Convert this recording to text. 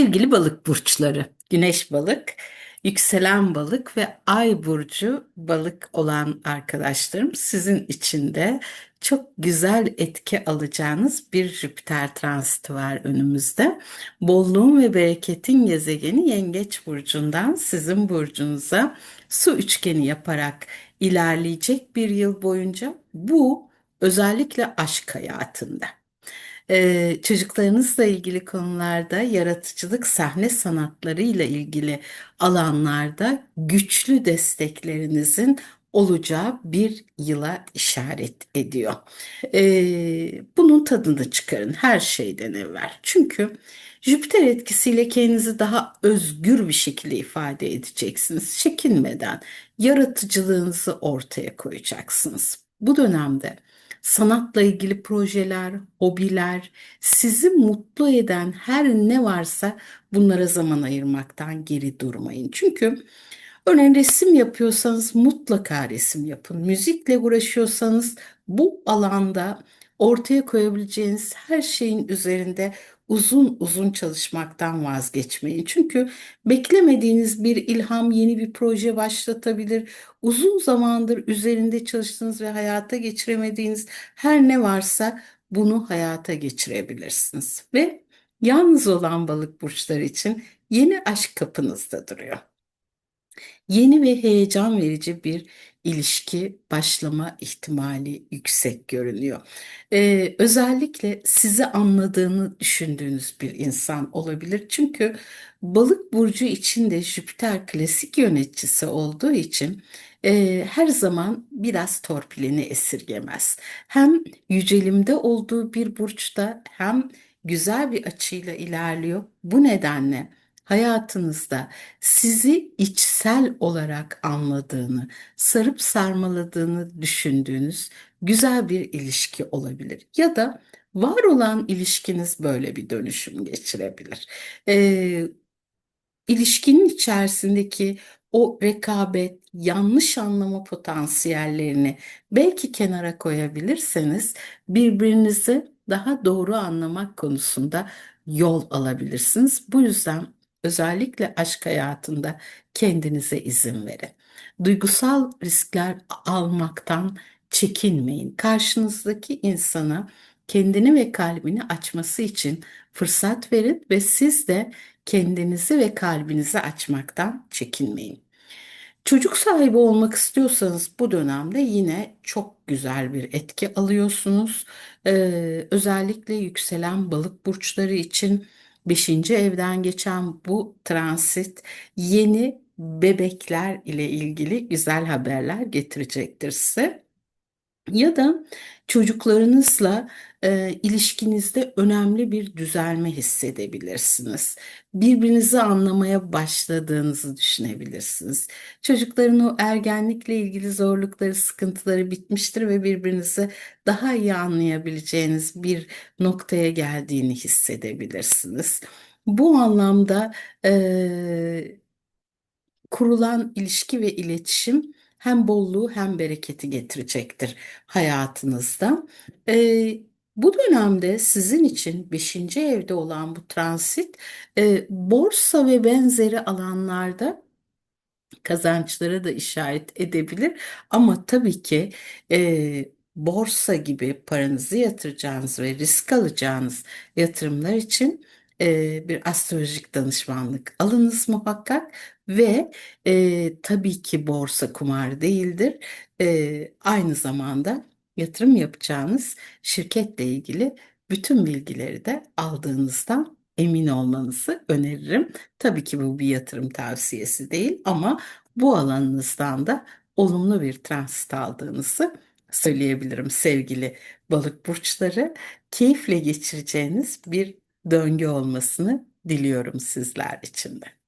Sevgili balık burçları, güneş balık, yükselen balık ve ay burcu balık olan arkadaşlarım sizin için de çok güzel etki alacağınız bir Jüpiter transiti var önümüzde. Bolluğun ve bereketin gezegeni Yengeç burcundan sizin burcunuza su üçgeni yaparak ilerleyecek bir yıl boyunca bu özellikle aşk hayatında. Ee, çocuklarınızla ilgili konularda yaratıcılık, sahne sanatlarıyla ilgili alanlarda güçlü desteklerinizin olacağı bir yıla işaret ediyor. Ee, bunun tadını çıkarın her şeyden evvel. Çünkü Jüpiter etkisiyle kendinizi daha özgür bir şekilde ifade edeceksiniz. Çekinmeden yaratıcılığınızı ortaya koyacaksınız. Bu dönemde sanatla ilgili projeler, hobiler, sizi mutlu eden her ne varsa bunlara zaman ayırmaktan geri durmayın. Çünkü örneğin resim yapıyorsanız mutlaka resim yapın. Müzikle uğraşıyorsanız bu alanda ortaya koyabileceğiniz her şeyin üzerinde uzun uzun çalışmaktan vazgeçmeyin. Çünkü beklemediğiniz bir ilham yeni bir proje başlatabilir. Uzun zamandır üzerinde çalıştığınız ve hayata geçiremediğiniz her ne varsa bunu hayata geçirebilirsiniz. Ve yalnız olan balık burçları için yeni aşk kapınızda duruyor. Yeni ve heyecan verici bir ilişki başlama ihtimali yüksek görünüyor. Ee, özellikle sizi anladığını düşündüğünüz bir insan olabilir. Çünkü balık burcu içinde Jüpiter klasik yöneticisi olduğu için e, her zaman biraz torpilini esirgemez. Hem yücelimde olduğu bir burçta hem güzel bir açıyla ilerliyor. Bu nedenle hayatınızda sizi içsel olarak anladığını, sarıp sarmaladığını düşündüğünüz güzel bir ilişki olabilir. Ya da var olan ilişkiniz böyle bir dönüşüm geçirebilir. Ee, ilişkinin içerisindeki o rekabet, yanlış anlama potansiyellerini belki kenara koyabilirseniz birbirinizi daha doğru anlamak konusunda yol alabilirsiniz. Bu yüzden özellikle aşk hayatında kendinize izin verin. Duygusal riskler almaktan çekinmeyin. Karşınızdaki insana kendini ve kalbini açması için fırsat verin ve siz de kendinizi ve kalbinizi açmaktan çekinmeyin. Çocuk sahibi olmak istiyorsanız bu dönemde yine çok güzel bir etki alıyorsunuz. Ee, özellikle yükselen balık burçları için 5. evden geçen bu transit yeni bebekler ile ilgili güzel haberler getirecektir size. Ya da çocuklarınızla e, ilişkinizde önemli bir düzelme hissedebilirsiniz. Birbirinizi anlamaya başladığınızı düşünebilirsiniz. Çocukların o ergenlikle ilgili zorlukları, sıkıntıları bitmiştir ve birbirinizi daha iyi anlayabileceğiniz bir noktaya geldiğini hissedebilirsiniz. Bu anlamda e, kurulan ilişki ve iletişim hem bolluğu hem bereketi getirecektir hayatınızda. Ee, bu dönemde sizin için 5. evde olan bu transit e, borsa ve benzeri alanlarda kazançlara da işaret edebilir. Ama tabii ki e, borsa gibi paranızı yatıracağınız ve risk alacağınız yatırımlar için e, bir astrolojik danışmanlık alınız muhakkak ve e, tabii ki borsa kumar değildir. E, aynı zamanda yatırım yapacağınız şirketle ilgili bütün bilgileri de aldığınızdan emin olmanızı öneririm. Tabii ki bu bir yatırım tavsiyesi değil ama bu alanınızdan da olumlu bir transit aldığınızı söyleyebilirim sevgili balık burçları. Keyifle geçireceğiniz bir döngü olmasını diliyorum sizler için de.